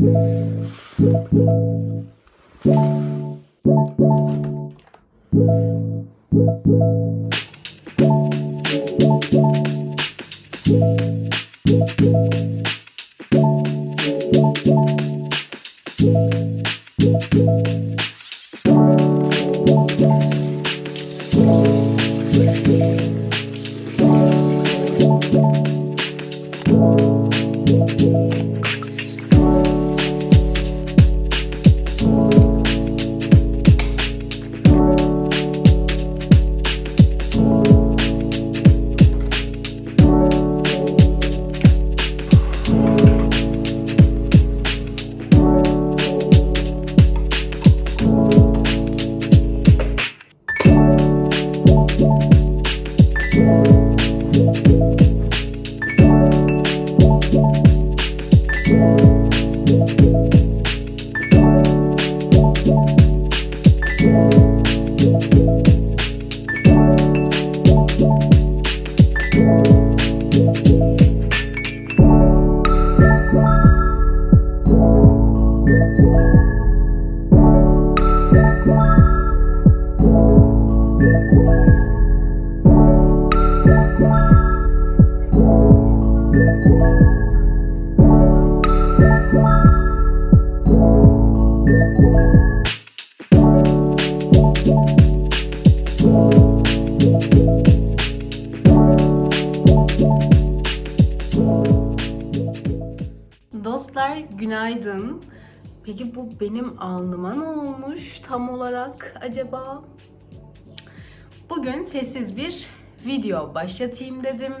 Dostlar bu benim alnıma ne olmuş tam olarak acaba? Bugün sessiz bir video başlatayım dedim.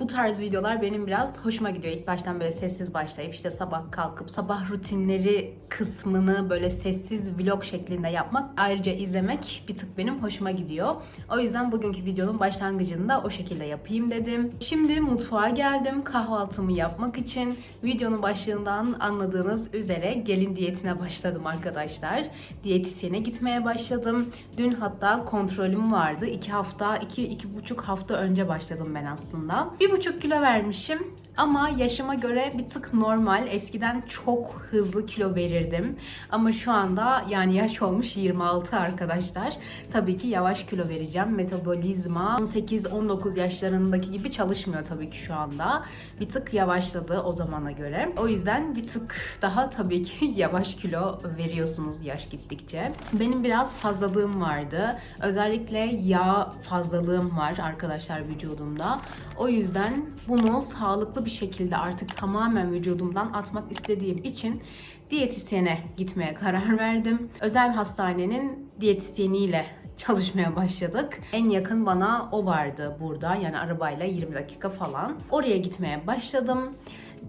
Bu tarz videolar benim biraz hoşuma gidiyor. İlk baştan böyle sessiz başlayıp işte sabah kalkıp sabah rutinleri kısmını böyle sessiz vlog şeklinde yapmak ayrıca izlemek bir tık benim hoşuma gidiyor. O yüzden bugünkü videonun başlangıcını da o şekilde yapayım dedim. Şimdi mutfağa geldim kahvaltımı yapmak için. Videonun başlığından anladığınız üzere gelin diyetine başladım arkadaşlar. Diyetisyene gitmeye başladım. Dün hatta kontrolüm vardı. 2 hafta, 2 iki, buçuk hafta önce başladım ben aslında. Bir buçuk kilo vermişim. Ama yaşıma göre bir tık normal. Eskiden çok hızlı kilo verirdim. Ama şu anda yani yaş olmuş 26 arkadaşlar. Tabii ki yavaş kilo vereceğim. Metabolizma 18-19 yaşlarındaki gibi çalışmıyor tabii ki şu anda. Bir tık yavaşladı o zamana göre. O yüzden bir tık daha tabii ki yavaş kilo veriyorsunuz yaş gittikçe. Benim biraz fazlalığım vardı. Özellikle yağ fazlalığım var arkadaşlar vücudumda. O yüzden bunu sağlıklı bir şekilde artık tamamen vücudumdan atmak istediğim için diyetisyene gitmeye karar verdim. Özel hastanenin diyetisyeniyle çalışmaya başladık. En yakın bana o vardı burada. Yani arabayla 20 dakika falan. Oraya gitmeye başladım.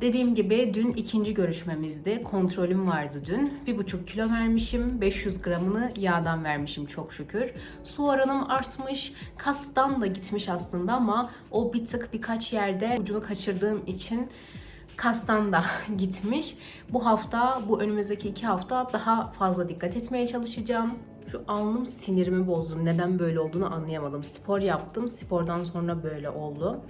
Dediğim gibi dün ikinci görüşmemizdi. Kontrolüm vardı dün. Bir buçuk kilo vermişim. 500 gramını yağdan vermişim çok şükür. Su oranım artmış. Kastan da gitmiş aslında ama o bir tık birkaç yerde ucunu kaçırdığım için kastan da gitmiş. Bu hafta, bu önümüzdeki iki hafta daha fazla dikkat etmeye çalışacağım. Şu alnım sinirimi bozdu. Neden böyle olduğunu anlayamadım. Spor yaptım. Spordan sonra böyle oldu.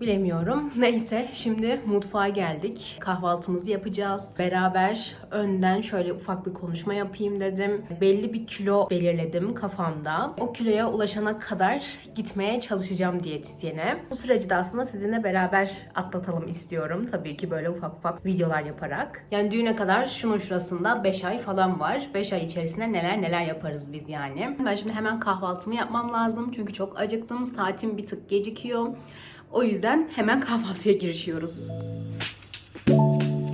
Bilemiyorum. Neyse şimdi mutfağa geldik. Kahvaltımızı yapacağız. Beraber önden şöyle ufak bir konuşma yapayım dedim. Belli bir kilo belirledim kafamda. O kiloya ulaşana kadar gitmeye çalışacağım diyetisyene. Bu süreci de aslında sizinle beraber atlatalım istiyorum. Tabii ki böyle ufak ufak videolar yaparak. Yani düğüne kadar şunun şurasında 5 ay falan var. 5 ay içerisinde neler neler yaparız biz yani. Ben şimdi hemen kahvaltımı yapmam lazım. Çünkü çok acıktım. Saatim bir tık gecikiyor. O yüzden hemen kahvaltıya girişiyoruz. Müzik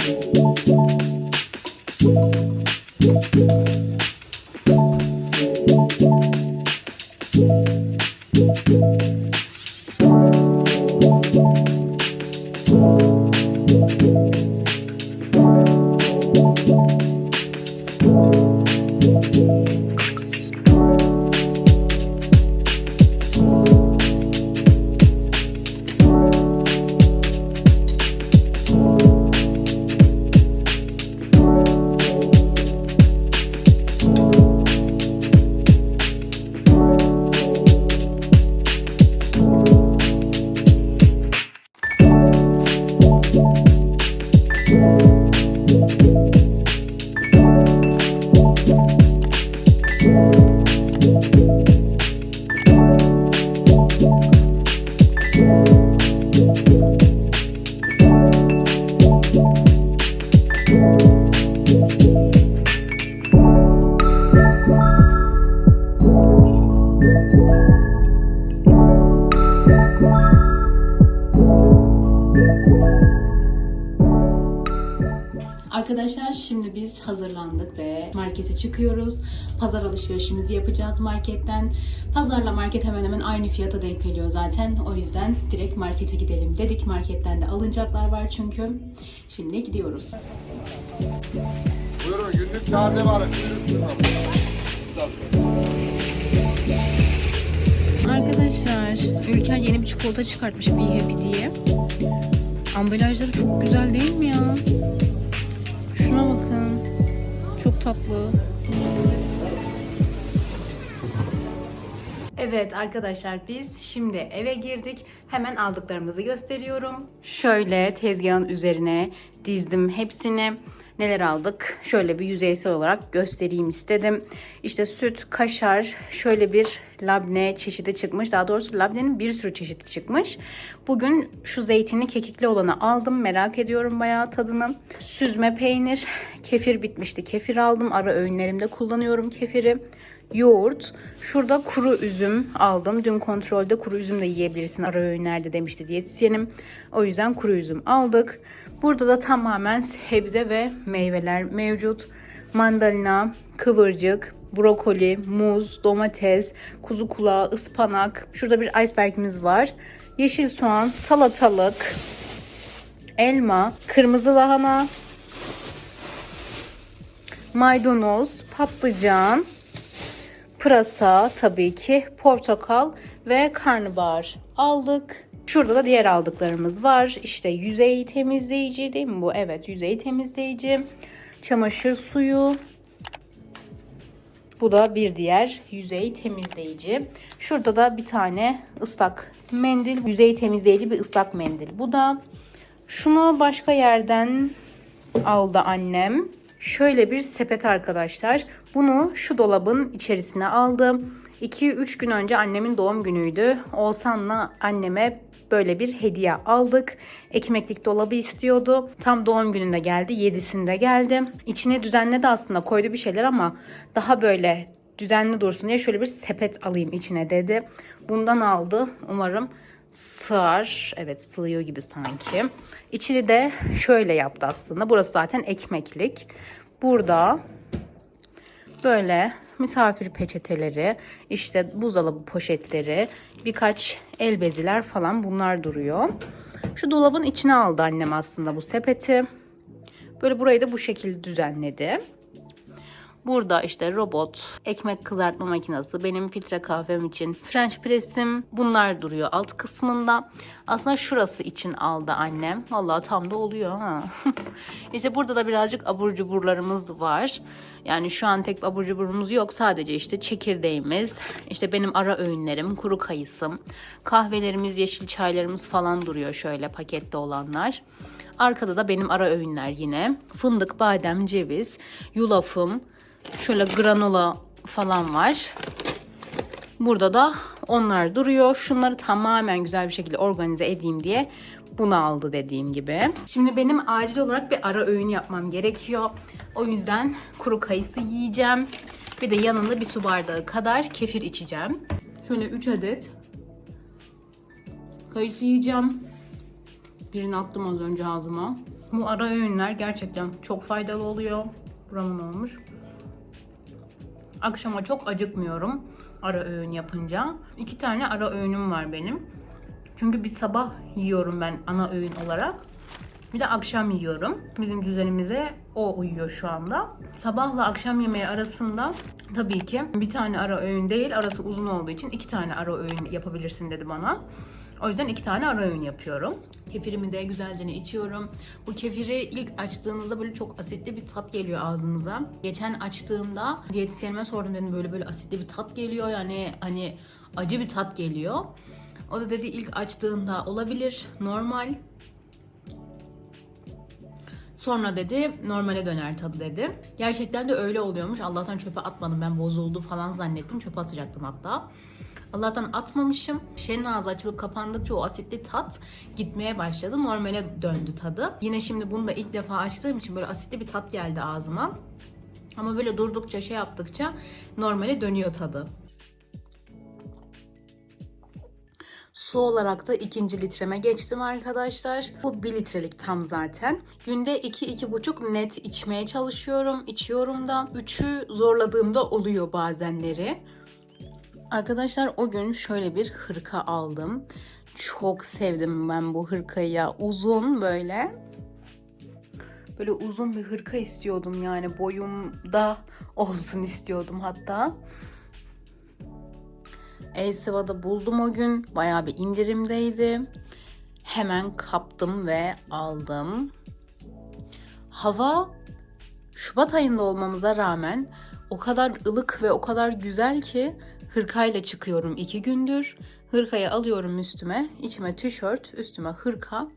Arkadaşlar şimdi biz hazırlandık ve markete çıkıyoruz. Pazar alışverişimizi yapacağız marketten. Pazarla market hemen hemen aynı fiyata denk geliyor zaten. O yüzden direkt markete gidelim dedik. Marketten de alınacaklar var çünkü. Şimdi gidiyoruz. Buyurun günlük taze var. Arkadaşlar Ülker yeni bir çikolata çıkartmış Be Happy diye. Ambalajları çok güzel değil mi ya? Şuna bakın. Çok tatlı. Evet arkadaşlar biz şimdi eve girdik. Hemen aldıklarımızı gösteriyorum. Şöyle tezgahın üzerine dizdim hepsini. Neler aldık? Şöyle bir yüzeysel olarak göstereyim istedim. İşte süt, kaşar, şöyle bir labne çeşidi çıkmış. Daha doğrusu labnenin bir sürü çeşidi çıkmış. Bugün şu zeytinli kekikli olanı aldım. Merak ediyorum bayağı tadını. Süzme peynir, kefir bitmişti. Kefir aldım. Ara öğünlerimde kullanıyorum kefiri yoğurt. Şurada kuru üzüm aldım. Dün kontrolde kuru üzüm de yiyebilirsin ara öğünlerde demişti diyetisyenim. O yüzden kuru üzüm aldık. Burada da tamamen sebze ve meyveler mevcut. Mandalina, kıvırcık, brokoli, muz, domates, kuzu kulağı, ıspanak. Şurada bir icebergimiz var. Yeşil soğan, salatalık, elma, kırmızı lahana, maydanoz, patlıcan, pırasa tabii ki, portakal ve karnabahar aldık. Şurada da diğer aldıklarımız var. İşte yüzey temizleyici değil mi bu? Evet yüzey temizleyici. Çamaşır suyu. Bu da bir diğer yüzey temizleyici. Şurada da bir tane ıslak mendil. Yüzey temizleyici bir ıslak mendil. Bu da şunu başka yerden aldı annem. Şöyle bir sepet arkadaşlar. Bunu şu dolabın içerisine aldım. 2-3 gün önce annemin doğum günüydü. Oğuzhan'la anneme böyle bir hediye aldık. Ekmeklik dolabı istiyordu. Tam doğum gününde geldi. 7'sinde geldi. İçine düzenledi aslında koydu bir şeyler ama daha böyle düzenli dursun diye şöyle bir sepet alayım içine dedi. Bundan aldı. Umarım sığar. Evet sığıyor gibi sanki. İçini de şöyle yaptı aslında. Burası zaten ekmeklik. Burada böyle misafir peçeteleri, işte buzdolabı poşetleri, birkaç el beziler falan bunlar duruyor. Şu dolabın içine aldı annem aslında bu sepeti. Böyle burayı da bu şekilde düzenledi. Burada işte robot, ekmek kızartma makinesi, benim filtre kahvem için French press'im bunlar duruyor alt kısmında. Aslında şurası için aldı annem. Vallahi tam da oluyor ha. işte burada da birazcık abur cuburlarımız var. Yani şu an pek abur cuburumuz yok. Sadece işte çekirdeğimiz, işte benim ara öğünlerim, kuru kayısım, kahvelerimiz, yeşil çaylarımız falan duruyor şöyle pakette olanlar. Arkada da benim ara öğünler yine. Fındık, badem, ceviz, yulafım, şöyle granola falan var. Burada da onlar duruyor. Şunları tamamen güzel bir şekilde organize edeyim diye bunu aldı dediğim gibi. Şimdi benim acil olarak bir ara öğün yapmam gerekiyor. O yüzden kuru kayısı yiyeceğim. Bir de yanında bir su bardağı kadar kefir içeceğim. Şöyle 3 adet kayısı yiyeceğim. Birini attım az önce ağzıma. Bu ara öğünler gerçekten çok faydalı oluyor. Buramın olmuş. Akşama çok acıkmıyorum ara öğün yapınca. İki tane ara öğünüm var benim. Çünkü bir sabah yiyorum ben ana öğün olarak. Bir de akşam yiyorum. Bizim düzenimize o uyuyor şu anda. Sabahla akşam yemeği arasında tabii ki bir tane ara öğün değil, arası uzun olduğu için iki tane ara öğün yapabilirsin dedi bana. O yüzden iki tane ara öğün yapıyorum. Kefirimi de güzelce içiyorum. Bu kefiri ilk açtığınızda böyle çok asitli bir tat geliyor ağzınıza. Geçen açtığımda diyetisyenime sordum dedim böyle böyle asitli bir tat geliyor yani hani acı bir tat geliyor. O da dedi ilk açtığında olabilir normal Sonra dedi normale döner tadı dedi. Gerçekten de öyle oluyormuş. Allah'tan çöpe atmadım. Ben bozuldu falan zannettim. Çöpe atacaktım hatta. Allah'tan atmamışım. Şişenin ağzı açılıp kapandıkça o asitli tat gitmeye başladı. Normale döndü tadı. Yine şimdi bunu da ilk defa açtığım için böyle asitli bir tat geldi ağzıma. Ama böyle durdukça şey yaptıkça normale dönüyor tadı. Su olarak da ikinci litreme geçtim arkadaşlar. Bu 1 litrelik tam zaten. Günde 2-2,5 net içmeye çalışıyorum. İçiyorum da. 3'ü zorladığımda oluyor bazenleri. Arkadaşlar o gün şöyle bir hırka aldım. Çok sevdim ben bu hırkayı ya. Uzun böyle. Böyle uzun bir hırka istiyordum yani boyumda olsun istiyordum hatta. Elseva'da buldum o gün. Bayağı bir indirimdeydi. Hemen kaptım ve aldım. Hava Şubat ayında olmamıza rağmen o kadar ılık ve o kadar güzel ki hırkayla çıkıyorum iki gündür. Hırkayı alıyorum üstüme. içime tişört, üstüme hırka.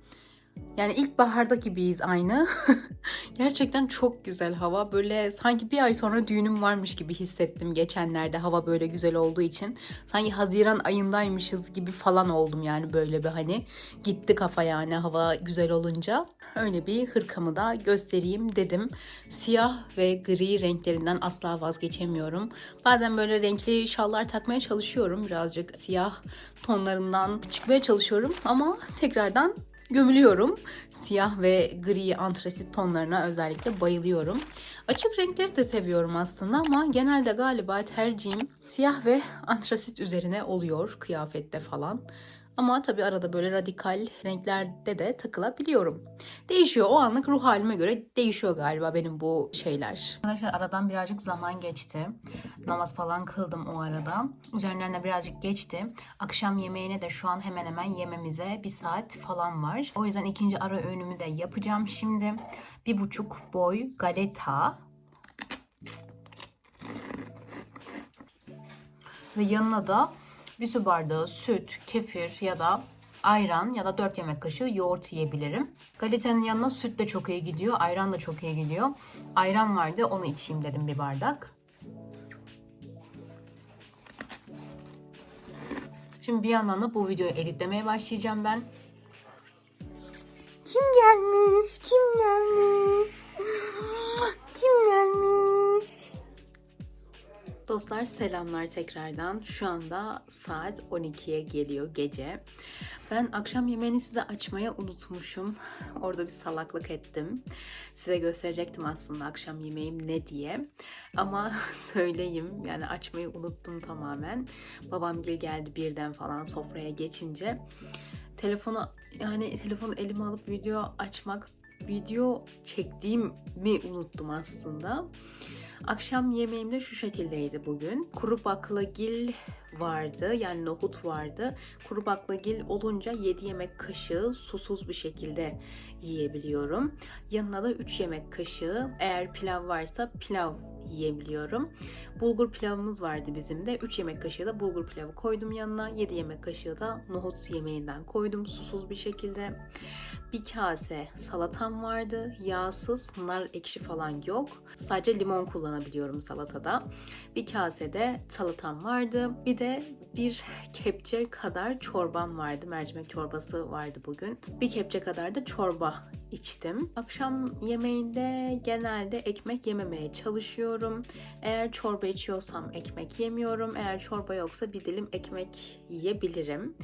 Yani ilkbaharda gibiyiz aynı. Gerçekten çok güzel hava. Böyle sanki bir ay sonra düğünüm varmış gibi hissettim geçenlerde hava böyle güzel olduğu için. Sanki Haziran ayındaymışız gibi falan oldum yani böyle bir hani. Gitti kafa yani hava güzel olunca. Öyle bir hırkamı da göstereyim dedim. Siyah ve gri renklerinden asla vazgeçemiyorum. Bazen böyle renkli şallar takmaya çalışıyorum. Birazcık siyah tonlarından çıkmaya çalışıyorum ama tekrardan gömülüyorum. Siyah ve gri antrasit tonlarına özellikle bayılıyorum. Açık renkleri de seviyorum aslında ama genelde galiba tercihim siyah ve antrasit üzerine oluyor kıyafette falan. Ama tabii arada böyle radikal renklerde de takılabiliyorum. Değişiyor. O anlık ruh halime göre değişiyor galiba benim bu şeyler. Arkadaşlar aradan birazcık zaman geçti. Namaz falan kıldım o arada. Üzerinden de birazcık geçti. Akşam yemeğine de şu an hemen hemen yememize bir saat falan var. O yüzden ikinci ara öğünümü de yapacağım şimdi. Bir buçuk boy galeta. Ve yanına da bir su bardağı süt, kefir ya da ayran ya da 4 yemek kaşığı yoğurt yiyebilirim. Galetanın yanına süt de çok iyi gidiyor, ayran da çok iyi gidiyor. Ayran vardı, onu içeyim dedim bir bardak. Şimdi bir yandan da bu videoyu editlemeye başlayacağım ben. Kim gelmiş? Kim gelmiş? Kim gelmiş? Dostlar selamlar tekrardan. Şu anda saat 12'ye geliyor gece. Ben akşam yemeğini size açmaya unutmuşum. Orada bir salaklık ettim. Size gösterecektim aslında akşam yemeğim ne diye. Ama söyleyeyim yani açmayı unuttum tamamen. Babam gel geldi birden falan sofraya geçince. Telefonu yani telefonu elime alıp video açmak video çektiğimi unuttum aslında. Akşam yemeğim de şu şekildeydi bugün. Kuru baklagil vardı yani nohut vardı. Kuru baklagil olunca 7 yemek kaşığı susuz bir şekilde yiyebiliyorum. Yanına da 3 yemek kaşığı eğer pilav varsa pilav yiyebiliyorum. Bulgur pilavımız vardı bizim de. 3 yemek kaşığı da bulgur pilavı koydum yanına. 7 yemek kaşığı da nohut yemeğinden koydum susuz bir şekilde. Bir kase salatam vardı. Yağsız, nar ekşi falan yok. Sadece limon kullanabiliyorum salatada. Bir kasede salatam vardı. Bir de bir kepçe kadar çorbam vardı. Mercimek çorbası vardı bugün. Bir kepçe kadar da çorba içtim. Akşam yemeğinde genelde ekmek yememeye çalışıyorum. Eğer çorba içiyorsam ekmek yemiyorum. Eğer çorba yoksa bir dilim ekmek yiyebilirim.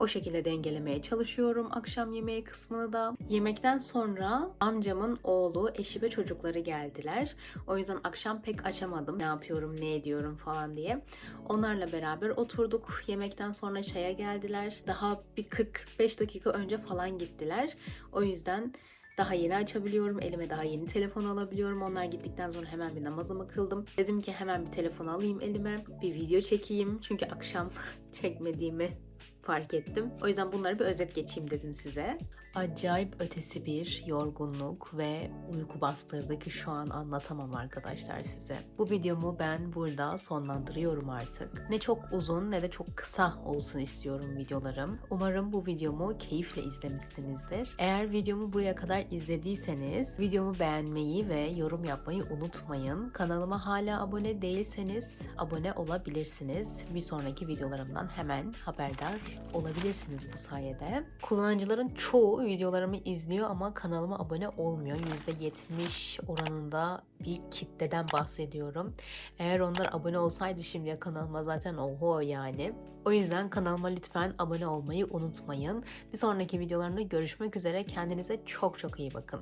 O şekilde dengelemeye çalışıyorum akşam yemeği kısmını da. Yemekten sonra amcamın oğlu, eşi ve çocukları geldiler. O yüzden akşam pek açamadım. Ne yapıyorum, ne ediyorum falan diye. Onlarla beraber oturduk. Yemekten sonra çaya geldiler. Daha bir 40-45 dakika önce falan gittiler. O yüzden daha yeni açabiliyorum. Elime daha yeni telefon alabiliyorum. Onlar gittikten sonra hemen bir namazımı kıldım. Dedim ki hemen bir telefon alayım elime. Bir video çekeyim. Çünkü akşam çekmediğimi fark ettim. O yüzden bunları bir özet geçeyim dedim size. Acayip ötesi bir yorgunluk ve uyku bastırdı ki şu an anlatamam arkadaşlar size. Bu videomu ben burada sonlandırıyorum artık. Ne çok uzun ne de çok kısa olsun istiyorum videolarım. Umarım bu videomu keyifle izlemişsinizdir. Eğer videomu buraya kadar izlediyseniz videomu beğenmeyi ve yorum yapmayı unutmayın. Kanalıma hala abone değilseniz abone olabilirsiniz. Bir sonraki videolarımdan hemen haberdar olabilirsiniz bu sayede. Kullanıcıların çoğu videolarımı izliyor ama kanalıma abone olmuyor. %70 oranında bir kitleden bahsediyorum. Eğer onlar abone olsaydı şimdiye kanalıma zaten oho yani. O yüzden kanalıma lütfen abone olmayı unutmayın. Bir sonraki videolarımda görüşmek üzere. Kendinize çok çok iyi bakın.